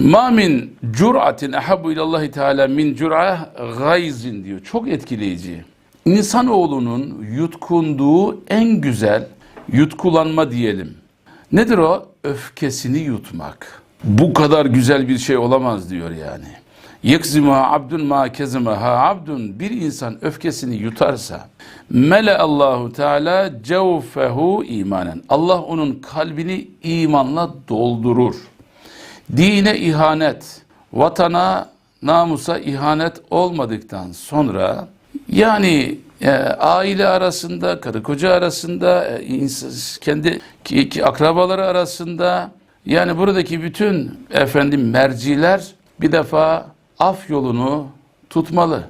Ma min cur'atin ahabbu ilallahi teala min cur'a gayzin diyor. Çok etkileyici. İnsanoğlunun yutkunduğu en güzel yutkulanma diyelim. Nedir o? Öfkesini yutmak. Bu kadar güzel bir şey olamaz diyor yani. Yekzima abdun ma kezima ha abdun bir insan öfkesini yutarsa mele Allahu Teala cevfehu imanen. Allah onun kalbini imanla doldurur. Dine ihanet, vatana, namusa ihanet olmadıktan sonra yani e, aile arasında, karı koca arasında, e, ins- kendi ki, ki akrabaları arasında yani buradaki bütün efendim merciler bir defa af yolunu tutmalı.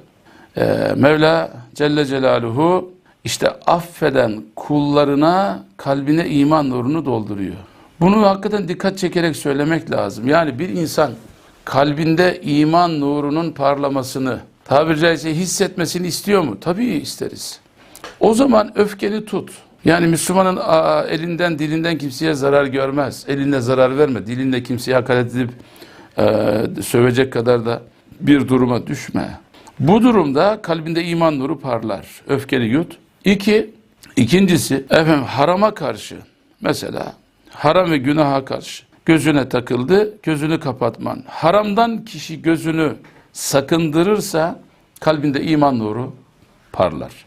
E, Mevla Celle Celaluhu işte affeden kullarına kalbine iman nurunu dolduruyor. Bunu hakikaten dikkat çekerek söylemek lazım. Yani bir insan kalbinde iman nurunun parlamasını tabiri caizse hissetmesini istiyor mu? Tabii isteriz. O zaman öfkeni tut. Yani Müslümanın elinden dilinden kimseye zarar görmez. Eline zarar verme. Dilinde kimseye hakaret edip e, sövecek kadar da bir duruma düşme. Bu durumda kalbinde iman nuru parlar. Öfkeni yut. İki, ikincisi efendim harama karşı mesela haram ve günaha karşı gözüne takıldı, gözünü kapatman. Haramdan kişi gözünü sakındırırsa kalbinde iman nuru parlar.